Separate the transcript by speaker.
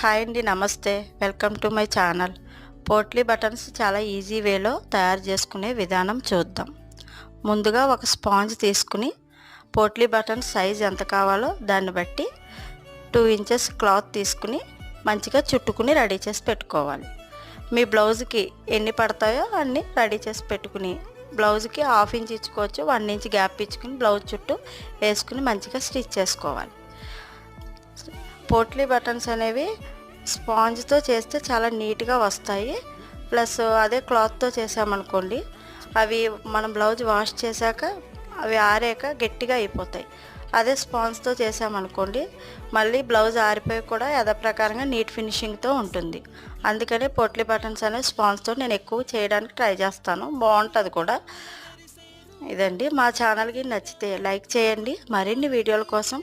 Speaker 1: Hi అండి నమస్తే. Welcome to my channel. Potli buttons చాలా ఈజీ వేలో తయారు చేసుకునే విధానం చూద్దాం. ముందుగా ఒక స్పాంజ్ తీసుకుని పోట్లీ బటన్స్ సైజ్ ఎంత కావాలో దాన్ని బట్టి టూ ఇంచెస్ క్లాత్ తీసుకుని మంచిగా చుట్టుకుని రెడీ చేసి పెట్టుకోవాలి. మీ బ్లౌజ్కి ఎన్ని పడతాయో అన్ని రెడీ చేసి పెట్టుకుని బ్లౌజ్కి హాఫ్ ఇంచ్ ఇచ్చుకోవచ్చు వన్ ఇంచ్ గ్యాప్ ఇచ్చుకుని బ్లౌజ్ చుట్టూ వేసుకుని మంచిగా స్టిచ్ చేసుకోవాలి. పోట్లీ బటన్స్ అనేవి స్పాంజ్తో చేస్తే చాలా నీట్గా వస్తాయి. ప్లస్ అదే క్లాత్తో చేసామనుకోండి అవి మనం బ్లౌజ్ వాష్ చేశాక అవి ఆరాక గట్టిగా అయిపోతాయి. అదే స్పాంజ్తో చేసామనుకోండి మళ్ళీ బ్లౌజ్ ఆరిపోయి కూడా యథాప్రకారంగా నీట్ ఫినిషింగ్తో ఉంటుంది. అందుకని పోట్లీ బటన్స్ అనేవి స్పాంజ్తో నేను ఎక్కువ చేయడానికి ట్రై చేస్తాను. బాగుంటుంది కూడా. ఇదండి. మా ఛానల్కి నచ్చితే లైక్ చేయండి. మరిన్ని వీడియోల కోసం